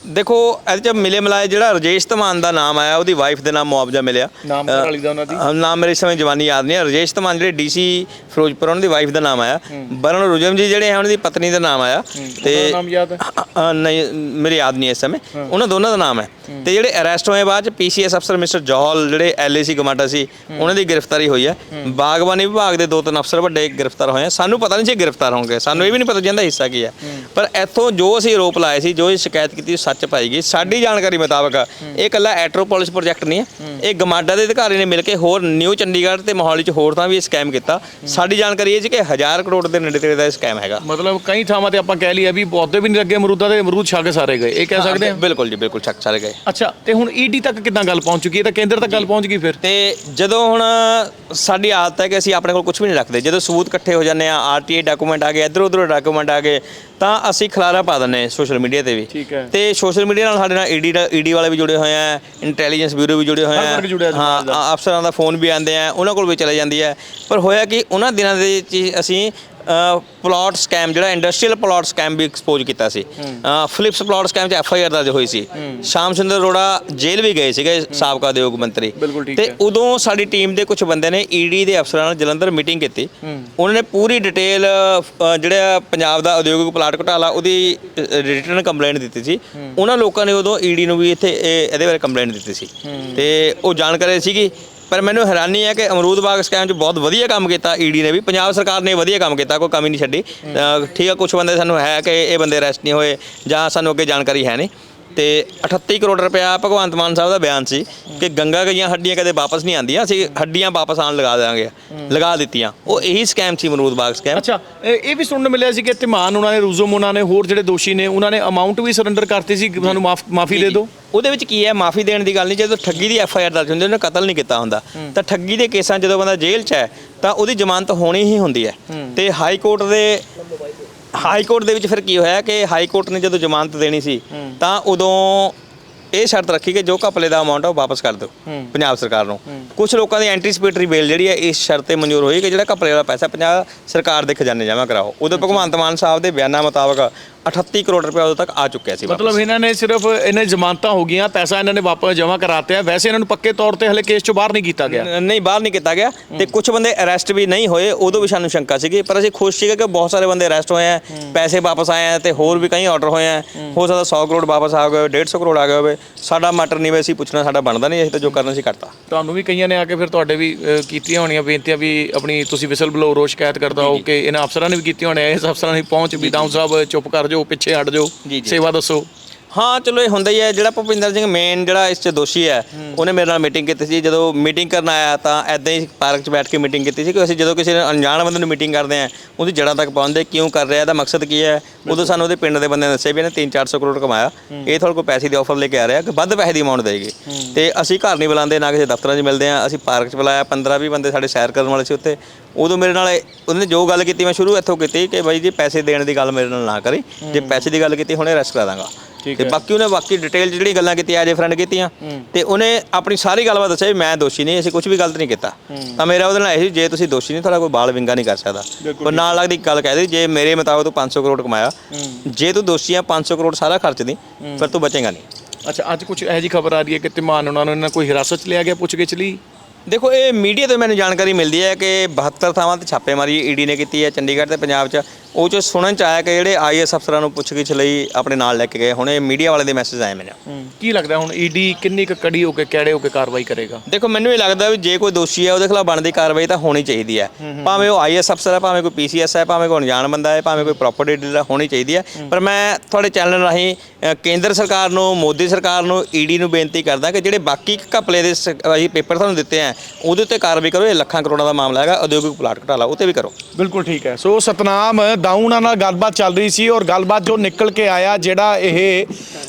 ਦੇਖੋ ਇਹਦੇ ਚ ਮਿਲੇ ਮਿਲਾਏ ਜਿਹੜਾ ਰਜੇਸ਼ ਧਮਾਨ ਦਾ ਨਾਮ ਆਇਆ ਉਹਦੀ ਵਾਈਫ ਦੇ ਨਾਮ ਮੁਆਵਜ਼ਾ ਮਿਲਿਆ। ਨਾਮ ਘਰ ਵਾਲੀ ਦਾ ਉਹਨਾਂ ਦੀ? ਅ, ਨਾਮ ਮੇਰੇ ਸਮੇਂ ਜਵਾਨੀ ਯਾਦ ਨਹੀਂ ਰਜੇਸ਼ ਧਮਾਨ ਜਿਹੜੇ ਡੀਸੀ ਫਿਰੋਜ਼ਪੁਰ ਉਹਨਾਂ ਦੀ ਵਾਈਫ ਦਾ ਨਾਮ ਆਇਆ। ਬਰਨ ਰੁਜਮ ਜੀ ਜਿਹੜੇ ਹੈ ਉਹਨਾਂ ਦੀ ਪਤਨੀ ਦਾ ਨਾਮ ਆਇਆ। ਤੇ ਨਾਮ ਯਾਦ ਹੈ? ਅ, ਅ, ਨਹੀਂ ਮੇਰੇ ਯਾਦ ਨਹੀਂ ਇਸ ਸਮੇਂ। ਉਹਨਾਂ ਦੋਨਾਂ ਦਾ ਨਾਮ ਹੈ। ਤੇ ਜਿਹੜੇ ਅਰੈਸਟ ਹੋਏ ਬਾਅਦ ਚ ਪੀਸੀਐਸ ਅਫਸਰ ਮਿਸਟਰ ਜੋਹਲ ਜਿਹੜੇ ਐਲਏਸੀ ਗਮਾਟਾ ਸੀ ਉਹਨਾਂ ਦੀ ਗ੍ਰਿਫਤਾਰੀ ਹੋਈ ਹੈ। ਬਾਗਬਾਨੀ ਵਿਭਾਗ ਦੇ ਦੋ ਤਿੰਨ ਅਫਸਰ ਵੱਡੇ ਗ੍ਰਿਫਤਾਰ ਹੋਏ ਆ। ਸਾਨੂੰ ਪਤਾ ਨਹੀਂ ਸੀ ਗ੍ਰਿਫਤਾਰ ਹੋਣਗੇ। ਸਾਨੂੰ ਇਹ ਵੀ ਨਹੀਂ ਪਤਾ ਜਾਂਦਾ ਹਿੱਸਾ ਕੀ ਹੈ। ਪਰ ਇੱਥੋਂ ਜੋ ਅਸੀਂ ਆਰੋਪ ਲਾਏ ਸੀ ਜੋ ਇਹ ਸ਼ਿਕਾਇਤ ਕੀਤੀ ਸੱਚ ਪਾਈ ਗਈ। ਸਾਡੀ ਜਾਣਕਾਰੀ ਮੁਤਾਬਕ ਇਹ ਕੱਲਾ ਐਟਰੋਪੋਲਿਸ ਪ੍ਰੋਜੈਕਟ ਨਹੀਂ ਹੈ। ਇਹ ਗਮਾਡਾ ਦੇ ਅਧਿਕਾਰੀ ਨੇ ਮਿਲ ਕੇ ਹੋਰ ਨਿਊ ਚੰਡੀਗੜ੍ਹ ਤੇ ਮੋਹਾਲੀ ਚ ਹੋਰ ਤਾਂ ਵੀ ਇਹ ਸਕੈਮ ਕੀਤਾ। ਸਾਡੀ ਜਾਣਕਾਰੀ ਇਹ ਸੀ ਕਿ 1000 ਕਰੋੜ ਦੇ ਨੇੜੇ ਤੇੜੇ ਦਾ ਇਹ ਸਕੈਮ ਹੈਗਾ। ਮਤਲਬ ਕਈ ਥਾਵਾਂ ਤੇ ਆਪਾਂ ਕਹਿ ਲਈਏ ਵੀ ਪੌਦੇ ਵੀ ਨਹੀਂ ਲੱਗੇ ਅਮਰੂਦਾਂ ਦੇ ਅਮਰੂਦ ਛੱਗ ਸਾਰੇ ਗਏ। ਇਹ ਕਹਿ ਸਕਦੇ ਹਾਂ ਬਿਲਕੁਲ ਜੀ ਬਿਲਕੁਲ ਛੱਕ ਚਲੇ ਗਏ। ਅੱਛਾ ਤੇ ਹੁਣ ਈਡੀ ਤੱਕ ਕਿੱਦਾਂ ਗੱਲ ਪਹੁੰਚ ਚੁੱਕੀ ਹੈ? ਤਾਂ ਕੇਂਦਰ ਤੱਕ ਗੱਲ ਪਹੁੰਚ ਗਈ ਫਿਰ। ਤੇ ਜਦੋਂ ਹੁਣ ਸਾਡੀ ਆਦਤ ਹੈ ਕਿ ਅਸੀਂ ਆਪਣੇ ਕੋਲ ਕੁਝ ਵੀ ਨਹੀਂ ਰੱਖਦੇ। ਜਦੋਂ ਸਬੂਤ ਇਕੱਠੇ ਹੋ ਜਾਂਦੇ ਆ ਆਰਟੀਆਈ ਡਾਕੂਮੈਂਟ ਆ ਗਏ ਇੱਧਰ ਉੱਧਰ ਡਾਕੂਮੈਂਟ ਆ ਗਏ ਤਾਂ ਅਸੀਂ ਖਲਾਰਾ ਪਾ ਦਿੰਦੇ ਸੋਸ਼ਲ ਮੀਡੀਆ ਤੇ ਵੀ। ਠੀਕ ਹੈ। ਤੇ ਸੋਸ਼ਲ ਮੀਡੀਆ ਨਾਲ ਸਾਡੇ ਨਾਲ ਈਡੀ ਈਡੀ ਵਾਲੇ ਵੀ ਜੁੜੇ ਹੋਏ ਆ ਇੰਟੈਲੀਜੈਂਸ ਬਿਊਰੋ ਵੀ ਜੁੜੇ ਹੋਏ ਆ। ਹਾਂ ਅਫਸਰਾਂ ਦਾ ਫੋਨ ਵੀ ਆਉਂਦੇ ਆ ਉਹਨਾਂ ਕੋਲ ਵੀ ਚਲੇ ਜਾਂਦੀ ਹੈ। ਪਰ ਹੋਇਆ ਕਿ ਉਹਨਾਂ ਦਿਨਾਂ ਦੇ ਵਿੱਚ ਅਸੀਂ ਪਲਾਟ ਸਕੈਮ ਜਿਹੜਾ ਇੰਡਸਟਰੀਅਲ ਪਲਾਟ ਸਕੈਮ ਵੀ ਐਕਸਪੋਜ਼ ਕੀਤਾ ਸੀ। ਫਲਿਪਸ ਪਲਾਟ ਸਕੈਮ 'ਚ ਐਫ ਆਈ ਆਰ ਦਰਜ ਹੋਈ ਸੀ। ਸ਼ਾਮ ਸੁੰਦਰ ਅਰੋੜਾ ਜੇਲ੍ਹ ਵੀ ਗਏ ਸੀਗੇ ਸਾਬਕਾ ਉਦਯੋਗ ਮੰਤਰੀ। ਤੇ। ਉਦੋਂ ਸਾਡੀ ਟੀਮ ਦੇ ਕੁਝ ਬੰਦੇ ਨੇ ਈਡੀ ਦੇ ਅਫਸਰਾਂ ਨਾਲ ਜਲੰਧਰ ਮੀਟਿੰਗ ਕੀਤੀ। ਉਹਨਾਂ ਨੇ ਪੂਰੀ ਡਿਟੇਲ ਜਿਹੜਾ ਪੰਜਾਬ ਦਾ ਉਦਯੋਗਿਕ ਪਲਾਟ ਘੁਟਾਲਾ ਉਹਦੀ ਰਿਟਰਨ ਕੰਪਲੇਂਟ ਦਿੱਤੀ ਸੀ। ਉਹਨਾਂ ਲੋਕਾਂ ਨੇ ਉਦੋਂ ਈਡੀ ਨੂੰ ਵੀ ਇੱਥੇ ਇਹ- ਇਹਦੇ ਬਾਰੇ ਕੰਪਲੇਂਟ ਦਿੱਤੀ ਸੀ। ਤੇ ਉਹ ਜਾਣਕਾਰੀ ਸੀਗੀ ਪਰ ਮੈਨੂੰ ਹੈਰਾਨੀ ਹੈ ਕਿ ਅਮਰੂਦ ਬਾਗ ਸਕੈਮ 'ਚ ਬਹੁਤ ਵਧੀਆ ਕੰਮ ਕੀਤਾ ਈਡੀ ਨੇ ਵੀ। ਪੰਜਾਬ ਸਰਕਾਰ ਨੇ ਵਧੀਆ ਕੰਮ ਕੀਤਾ ਕੋਈ ਕਮੀ ਨਹੀਂ ਛੱਡੀ। ਅ, ਠੀਕ ਹੈ ਕੁਝ ਬੰਦੇ ਸਾਨੂੰ ਹੈ ਕਿ ਇਹ ਬੰਦੇ ਅਰੈਸਟ ਨਹੀਂ ਹੋਏ ਜਾਂ ਸਾਨੂੰ ਅੱਗੇ ਜਾਣਕਾਰੀ ਹੈ ਨਹੀਂ। ਤੇ 38 ਕਰੋੜ ਰੁਪਇਆ ਭਗਵੰਤ ਮਾਨ ਸਾਹਿਬ ਦਾ ਬਿਆਨ ਸੀ ਕਿ ਗੰਗਾ ਗਈਆਂ ਹੱਡੀਆਂ ਕਦੇ ਵਾਪਸ ਨਹੀਂ ਆਉਂਦੀਆਂ ਅਸੀਂ ਹੱਡੀਆਂ ਵਾਪਸ ਆਉਣ ਲਗਾ ਦੇਵਾਂਗੇ ਲਗਾ ਦਿੱਤੀਆਂ। ਉਹ ਇਹੀ ਸਕੈਮ ਸੀ ਅਮਰੂਦ ਬਾਗ ਸਕੈਮ ਅੱਛਾ ਇਹ ਵੀ ਸੁਣਨ ਨੂੰ ਮਿਲਿਆ ਸੀ ਕਿ ਧਮਾਨ ਉਹਨਾਂ ਨੇ ਰੂਜ਼ਮ ਉਹਨਾਂ ਨੇ ਹੋਰ ਜਿਹੜੇ ਦੋਸ਼ੀ ਨੇ ਉਹਨਾਂ ਨੇ ਅਮਾਉਂਟ ਵੀ ਸਰੈਂਡਰ ਕਰਤੀ ਸੀ ਸਾਨੂੰ ਮਾਫ ਦੇ ਦਿਓ। ਉਹਦੇ ਵਿੱਚ ਕੀ ਹੈ ਮਾਫੀ ਦੇਣ ਦੀ ਗੱਲ ਨਹੀਂ ਜਦੋਂ ਠੱਗੀ ਦੀ ਐਫ ਆਈ ਆਰ ਦਰਜ ਹੁੰਦੀ ਉਹਨੇ ਕਤਲ ਨਹੀਂ ਕੀਤਾ ਹੁੰਦਾ। ਤਾਂ ਠੱਗੀ ਦੇ ਕੇਸਾਂ ਜਦੋਂ ਬੰਦਾ ਜੇਲ੍ਹ 'ਚ ਹੈ ਤਾਂ ਉਹਦੀ ਜ਼ਮਾਨਤ ਹੋਣੀ ਹੀ ਹੁੰਦੀ ਹੈ। ਤੇ ਹਾਈ ਕੋਰਟ ਦੇ ਹਾਈ ਕੋਰਟ ਦੇ ਵਿੱਚ ਫਿਰ ਕੀ ਹੋਇਆ ਕਿ ਹਾਈ ਕੋਰਟ ਨੇ ਜਦੋਂ ਜ਼ਮਾਨਤ ਦੇਣੀ ਸੀ ਤਾਂ ਉਦੋਂ ਇਹ ਸ਼ਰਤ ਰੱਖੀ ਕਿ ਜੋ ਘਪਲੇ ਦਾ ਅਮਾਉਂਟ ਆ ਉਹ ਵਾਪਸ ਕਰ ਦਿਓ ਪੰਜਾਬ ਸਰਕਾਰ ਨੂੰ। ਕੁਝ ਲੋਕਾਂ ਦੀ ਐਂਟੀਸਪੇਟਰੀ ਬੇਲ ਜਿਹੜੀ ਹੈ ਇਸ ਸ਼ਰਤ ਤੇ ਮਨਜ਼ੂਰ ਹੋਈ ਕਿ ਜਿਹੜਾ ਘਪਲੇ ਵਾਲਾ ਪੈਸਾ ਪੰਜਾਬ ਸਰਕਾਰ ਦੇ ਖਜ਼ਾਨੇ ਜਮ੍ਹਾਂ ਕਰਾਓ। ਉਦੋਂ ਭਗਵੰਤ ਮਾਨ ਸਾਹਿਬ ਦੇ ਬਿਆਨਾਂ ਮੁਤਾਬਕ 38 ਕਰੋੜ ਰੁਪਏ ਉਦੋਂ ਤੱਕ ਆ ਚੁੱਕਿਆ ਸੀ। ਮਤਲਬ ਇਹਨਾਂ ਨੇ ਸਿਰਫ ਇਹਨਾਂ ਜ਼ਮਾਨਤਾਂ ਹੋ ਗਈਆਂ ਪੈਸਾ ਇਹਨਾਂ ਨੇ ਵਾਪਸ ਜਮ੍ਹਾਂ ਕਰਾਤੇ ਆ ਵੈਸੇ ਇਹਨਾਂ ਨੂੰ ਪੱਕੇ ਤੌਰ ਤੇ ਹਲੇ ਕੇਸ ਚੋਂ ਬਾਹਰ ਨਹੀਂ ਕੀਤਾ ਗਿਆ। ਨ- ਨਹੀਂ ਬਾਹਰ ਨਹੀਂ ਕੀਤਾ ਗਿਆ। ਤੇ ਕੁਝ ਬੰਦੇ ਅਰੈਸਟ ਵੀ ਨਹੀਂ ਹੋਏ ਉਦੋਂ ਵੀ ਸਾਨੂੰ ਸ਼ੰਕਾ ਸੀਗੀ। ਪਰ ਅਸੀਂ ਖੁਸ਼ ਸੀਗੇ ਕਿ ਬਹੁਤ ਸਾਰੇ ਬੰਦੇ ਅਰੈਸਟ ਹੋਏ ਆ ਪੈਸੇ ਵਾਪਸ ਆਏ ਆ ਤੇ ਹੋਰ ਵੀ ਕਈ ਆਰਡਰ ਹੋਏ ਆ। ਹੋ। ਸਕਦਾ 100 ਕਰੋੜ ਵਾਪਸ ਆ ਗਏ 150 ਕਰੋੜ ਆ ਗਏ ਹੋਵੇ ਸਾਡਾ ਮੈਟਰ ਨਹੀਂ ਵੀ ਅਸੀਂ ਪੁੱਛਣਾ ਸਾਡਾ ਬਣਦਾ ਨਹੀਂ ਅਸੀਂ ਤਾਂ ਜੋ ਕਰਨਾ ਸੀ ਕਰਤਾ। ਤੁਹਾਨੂੰ ਵੀ ਕਈਆਂ ਨੇ ਆ ਕੇ ਫਿਰ ਤੁਹਾਡੇ ਵੀ ਕੀਤੀਆਂ ਹੋਣੀਆਂ ਬੇਨਤੀਆਂ ਵੀ ਆਪਣੀ ਤੁਸੀਂ ਵਿਸਲ ਬਲੋਰੋ ਸ਼ਿਕਾਇਤ ਕਰਦਾ ਹੋ ਕਿ ਇਹਨਾਂ ਅਫਸਰਾਂ ਨੇ ਵੀ ਕੀਤੀਆਂ ਹੋਣੀਆਂ ਇਸ ਅਫਸਰਾਂ ਦੀ ਪਹੁੰਚ ਵੀ। ਦਾਊ ਸਾਹਿਬ ਚੁੱਪ ਕਰ ਜਾਓ ਪਿੱਛੇ ਹਟ ਜਾਓ ਜੀ, ਜੀ। ਸੇਵਾ ਦੱਸੋ ਹਾਂ ਚਲੋ ਇਹ ਹੁੰਦਾ ਹੀ ਹੈ। ਜਿਹੜਾ ਭੁਪਿੰਦਰ ਸਿੰਘ ਮੇਨ ਜਿਹੜਾ ਇਸ 'ਚ ਦੋਸ਼ੀ ਹੈ ਉਹਨੇ ਮੇਰੇ ਨਾਲ ਮੀਟਿੰਗ ਕੀਤੀ ਸੀ। ਜਦੋਂ ਮੀਟਿੰਗ ਕਰਨ ਆਇਆ ਤਾਂ ਐਦਾਂ ਹੀ ਪਾਰਕ 'ਚ ਬੈਠ ਕੇ ਮੀਟਿੰਗ ਕੀਤੀ ਸੀ ਕਿ ਅਸੀਂ ਜਦੋਂ ਕਿਸੇ ਅਣਜਾਣ ਬੰਦੇ ਨੂੰ ਮੀਟਿੰਗ ਕਰਦੇ ਆ ਉਹਦੀ ਜੜ੍ਹਾਂ ਤੱਕ ਪਹੁੰਚਦੇ ਕਿਉਂ ਕਰ ਰਿਹਾ ਇਹਦਾ ਮਕਸਦ ਕੀ ਹੈ? ਉਦੋਂ ਸਾਨੂੰ ਉਹਦੇ ਪਿੰਡ ਦੇ ਬੰਦੇ ਨੇ ਦੱਸਿਆ ਵੀ ਇਹਨੇ 3-400 ਕਰੋੜ ਕਮਾਇਆ। ਇਹ ਤੁਹਾਡੇ ਕੋਲ ਪੈਸੇ ਦੀ ਆਫਰ ਲੈ ਕੇ ਆ ਰਿਹਾ ਕਿ ਵੱਧ ਪੈਸੇ ਦੀ ਅਮਾਉਂਟ ਦੇਗੀ। ਤੇ ਅਸੀਂ ਘਰ ਨਹੀਂ ਬੁਲਾਉਂਦੇ ਨਾ ਕਿਸੇ ਦਫ਼ਤਰਾਂ 'ਚ ਮਿਲਦੇ ਆ ਅਸੀਂ ਪਾਰਕ 'ਚ ਬੁਲਾਇਆ 15-20 ਬੰਦੇ ਸਾਡੇ ਸੈਰ ਕਰਨ ਵਾਲੇ ਸੀ ਉੱਥੇ। ਉਦੋਂ ਮੇਰੇ ਨਾਲ ਉਹਨੇ ਜੋ ਗੱਲ ਕੀਤੀ ਮੈਂ ਸ਼ੁਰੂ ਇੱਥੋਂ ਕੀਤੀ ਕਿ ਬਾਈ ਜੀ ਪੈਸੇ ਦੇਣ ਦੀ ਗੱਲ ਮੇਰੇ ਨਾਲ ਨਾ ਕਰੀ। ਜੇ ਪੈਸੇ ਦੀ ਗੱਲ ਕੀਤੀ ਹੁਣੇ ਅਰੈਸਟ ਕਰਾ ਦਾਂਗਾ। ਤੇ ਬਾਕੀ ਉਹਨੇ ਬਾਕੀ ਡਿਟੇਲ ਜਿਹੜੀ ਗੱਲਾਂ ਕੀਤੀਆਂ ਐਜ ਫਰੈਂਡ ਕੀਤੀਆਂ ਤੇ ਉਹਨੇ ਆਪਣੀ ਸਾਰੀ ਗੱਲਬਾਤ ਦੱਸਿਆ ਵੀ ਮੈਂ ਦੋਸ਼ੀ ਨਹੀਂ ਅਸੀਂ ਕੁਝ ਵੀ ਗਲਤ ਨਹੀਂ ਕੀਤਾ। ਤਾਂ ਮੇਰਾ ਉਹਦੇ ਨਾਲ ਇਹ ਸੀ ਜੇ ਤੁਸੀਂ ਦੋਸ਼ੀ ਨਹੀਂ ਤੁਹਾਡਾ ਕੋਈ ਬਾਲ ਵਿੰਗਾ ਨਹੀਂ ਕਰ ਸਕਦਾ। ਪਰ ਨਾਲ ਲੱਗਦੀ ਗੱਲ ਕਹਿ ਦੇ ਜੇ ਮੇਰੇ ਮੁਤਾਬਕ ਤੂੰ 500 ਕਰੋੜ ਕਮਾਇਆ ਜੇ ਤੂੰ ਦੋਸ਼ੀ ਆ 500 ਕਰੋੜ ਸਾਰਾ ਖਰਚ ਦੀ ਫਿਰ ਤੂੰ ਬਚੇਗਾ ਨਹੀਂ। ਅੱਛਾ ਅੱਜ ਕੁਝ ਇਹੋ ਜੀ ਖਬਰ ਆ ਰਹੀ ਹੈ ਕਿ ਧਮਾਨ ਉਹਨਾਂ ਨੂੰ ਇਹਨਾਂ ਕੋਈ ਹਿਰਾਸਤ 'ਚ ਲਿਆ ਗਿਆ ਪੁੱਛ ਗਿੱਛ ਲਈ? ਦੇਖੋ ਇਹ ਮੀਡੀਆ ਤੋਂ ਮੈਨੂੰ ਜਾਣਕਾਰੀ ਮਿਲਦੀ ਹੈ ਕਿ 72 ਥਾਵਾਂ ਤੇ ਛਾਪੇਮਾਰੀ ਈਡੀ ਨੇ ਕੀਤੀ ਹੈ ਚੰਡੀਗੜ੍ਹ ਤੇ ਪੰਜਾਬ 'ਚ। ਉਹ 'ਚ ਸੁਣਨ 'ਚ ਆਇਆ ਕਿ ਜਿਹੜੇ ਆਈਐਸ ਅਫਸਰਾਂ ਨੂੰ ਪੁੱਛਗਿੱਛ ਲਈ ਆਪਣੇ ਨਾਲ ਲੈ ਕੇ ਗਏ ਹੁਣ ਇਹ ਮੀਡੀਆ ਵਾਲੇ ਦੇ ਮੈਸੇਜ ਆਏ ਮੈਨੂੰ ਕੀ ਲੱਗਦਾ ਹੁਣ ਈਡੀ ਕਿੰਨੀ ਕੁ ਕੜੀ ਹੋ ਕੇ ਕਿਹੜੇ ਹੋ ਕੇ ਕਾਰਵਾਈ ਕਰੇਗਾ? ਦੇਖੋ ਮੈਨੂੰ ਇਹ ਲੱਗਦਾ ਵੀ ਜੇ ਕੋਈ ਦੋਸ਼ੀ ਹੈ ਉਹਦੇ ਖਿਲਾਫ ਬਣਦੀ ਕਾਰਵਾਈ ਤਾਂ ਹੋਣੀ ਚਾਹੀਦੀ ਹੈ। ਭਾਵੇਂ ਉਹ ਆਈਐਸ ਅਫਸਰ ਹੈ ਭਾਵੇਂ ਕੋਈ ਪੀਸੀਐਸ ਹੈ ਭਾਵੇਂ ਕੋਈ ਅਣਜਾਣ ਬੰਦਾ ਹੈ ਭਾਵੇਂ ਕੋਈ ਪ੍ਰਾਪਰਟੀ ਡੀਲਰ ਹੋਣੀ ਚਾਹੀਦੀ ਹੈ। ਪਰ ਮੈਂ ਤੁਹਾਡੇ ਚੈਨਲ ਰਾਹੀਂ ਅ, ਕੇਂਦਰ ਸਰਕਾਰ ਨੂੰ ਮੋਦੀ ਸਰਕਾਰ ਨੂੰ ਈਡੀ ਨੂੰ ਬੇਨਤੀ ਕਰਦਾ ਕਿ ਜਿਹੜੇ ਬਾਕੀ ਘਪਲੇ ਦੇ ਸ- ਅਸੀਂ ਪੇਪਰ ਤੁਹਾਨੂੰ ਦਿੱਤੇ ਆ ਉਹਦੇ ਉੱਤੇ ਕਾਰਵਾਈ ਕਰੋ। ਇਹ ਲੱਖਾਂ ਕਰੋੜਾਂ ਦਾ ਮਾਮਲਾ ਹੈਗਾ ਉਦਯੋਗਿਕ ਪਲਾਟ ਘਟਾਲਾ ਉੱਤੇ ਵੀ ਕਰੋ। ਬਿਲਕੁਲ ਠੀਕ ਹੈ। ਸੋ ਸਤਨਾਮ ਦਾਊਣਾ ਨਾਲ ਗੱਲਬਾਤ ਚੱਲ ਰਹੀ ਸੀ ਔਰ ਗੱਲਬਾਤ ਜੋ ਨਿਕਲ ਕੇ ਆਇਆ ਜਿਹੜਾ ਇਹ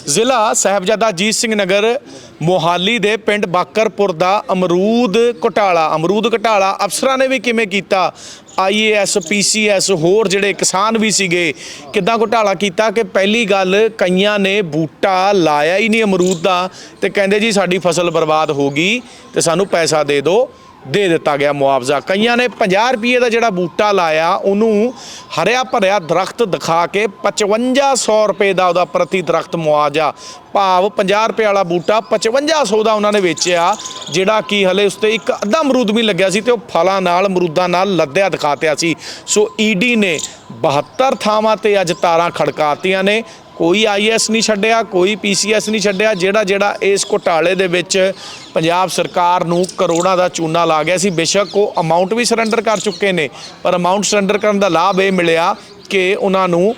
ਜ਼ਿਲ੍ਹਾ ਸਾਹਿਬਜ਼ਾਦਾ ਅਜੀਤ ਸਿੰਘ ਨਗਰ ਮੋਹਾਲੀ ਦੇ ਪਿੰਡ ਬਾਕਰਪੁਰ ਦਾ ਅਮਰੂਦ ਘੁਟਾਲਾ ਅਮਰੂਦ ਘੁਟਾਲਾ ਅਫਸਰਾਂ ਨੇ ਵੀ ਕਿਵੇਂ ਕੀਤਾ? ਆਈਏਐਸ ਪੀਸੀਐਸ ਹੋਰ ਜਿਹੜੇ ਕਿਸਾਨ ਵੀ ਸੀਗੇ, ਕਿੱਦਾਂ ਘੁਟਾਲਾ ਕੀਤਾ ਕਿ ਪਹਿਲੀ ਗੱਲ ਕਈਆਂ ਨੇ ਬੂਟਾ ਲਾਇਆ ਹੀ ਨਹੀਂ ਅਮਰੂਦ ਦਾ ਤੇ ਕਹਿੰਦੇ ਜੀ ਸਾਡੀ ਫਸਲ ਬਰਬਾਦ ਹੋ ਗਈ ਤੇ ਸਾਨੂੰ ਪੈਸਾ ਦੇ ਦਿਓ। ਦੇ ਦਿੱਤਾ ਗਿਆ ਮੁਆਵਜ਼ਾ। ਕਈਆਂ ਨੇ 50 ਰੁਪਏ ਦਾ ਜਿਹੜਾ ਬੂਟਾ ਲਾਇਆ, ਉਹਨੂੰ ਹਰਿਆ ਭਰਿਆ ਦਰਖਤ ਦਿਖਾ ਕੇ 5500 ਰੁਪਏ ਦਾ ਉਹਦਾ ਪ੍ਰਤੀ ਦਰਖਤ ਮੁਆਵਜ਼ਾ। ਭਾਵ 50 ਰੁਪਏ ਵਾਲਾ ਬੂਟਾ 5500 ਦਾ ਉਹਨਾਂ ਨੇ ਵੇਚਿਆ, ਜਿਹੜਾ ਕਿ ਹਲੇ ਉਸ ਤੇ ਇੱਕ ਅੱਧਾ ਅਮਰੂਦ ਵੀ ਲੱਗਿਆ ਸੀ ਤੇ ਉਹ ਫਲਾਂ ਨਾਲ, ਅਮਰੂਦਾਂ ਨਾਲ ਲੱਦਿਆ ਦਿਖਾਤਿਆ ਸੀ। ਸੋ ਈਡੀ ਨੇ 72 ਥਾਵਾਂ ਤੇ ਅੱਜ ਤਾਰਾਂ ਖੜਕਾਤੀਆਂ ਨੇ। ਕੋਈ ਆਈਐਸ ਨਹੀਂ ਛੱਡਿਆ, ਕੋਈ ਪੀਸੀਐਸ ਨਹੀਂ ਛੱਡਿਆ, ਜਿਹੜਾ ਜਿਹੜਾ ਇਸ ਘੁਟਾਲੇ ਦੇ ਵਿੱਚ ਪੰਜਾਬ ਸਰਕਾਰ ਨੂੰ ਕਰੋੜਾਂ ਦਾ ਚੂਨਾ ਲਾ ਗਿਆ ਸੀ। ਬੇਸ਼ੱਕ ਉਹ ਅਮਾਉਂਟ ਵੀ ਸਰੈਂਡਰ ਕਰ ਚੁੱਕੇ ਨੇ, ਪਰ ਅਮਾਉਂਟ ਸਰੈਂਡਰ ਕਰਨ ਦਾ ਲਾਭ ਇਹ ਮਿਲਿਆ ਕਿ ਉਹਨਾਂ ਨੂੰ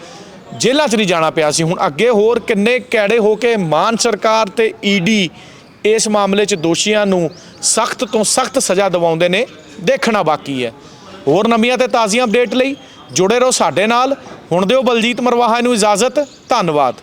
ਜੇਲ੍ਹਾਂ 'ਚ ਨਹੀਂ ਜਾਣਾ ਪਿਆ ਸੀ। ਹੁਣ ਅੱਗੇ ਹੋਰ ਕਿੰਨੇ ਕੈੜੇ ਹੋ ਕੇ ਮਾਨ ਸਰਕਾਰ ਤੇ ਈਡੀ ਇਸ ਮਾਮਲੇ 'ਚ ਦੋਸ਼ੀਆਂ ਨੂੰ ਸਖਤ ਤੋਂ ਸਖਤ ਸਜ਼ਾ ਦਿਵਾਉਂਦੇ ਨੇ, ਦੇਖਣਾ ਬਾਕੀ ਹੈ। ਹੋਰ ਨਵੀਆਂ ਤੇ ਤਾਜ਼ੀਆਂ ਅਪਡੇਟ ਲਈ ਜੁੜੇ ਰਹੋ ਸਾਡੇ ਨਾਲ। ਹੁਣ ਦਿਓ ਬਲਜੀਤ ਮਰਵਾਹਾ ਨੂੰ ਇਜਾਜ਼ਤ। ਧੰਨਵਾਦ।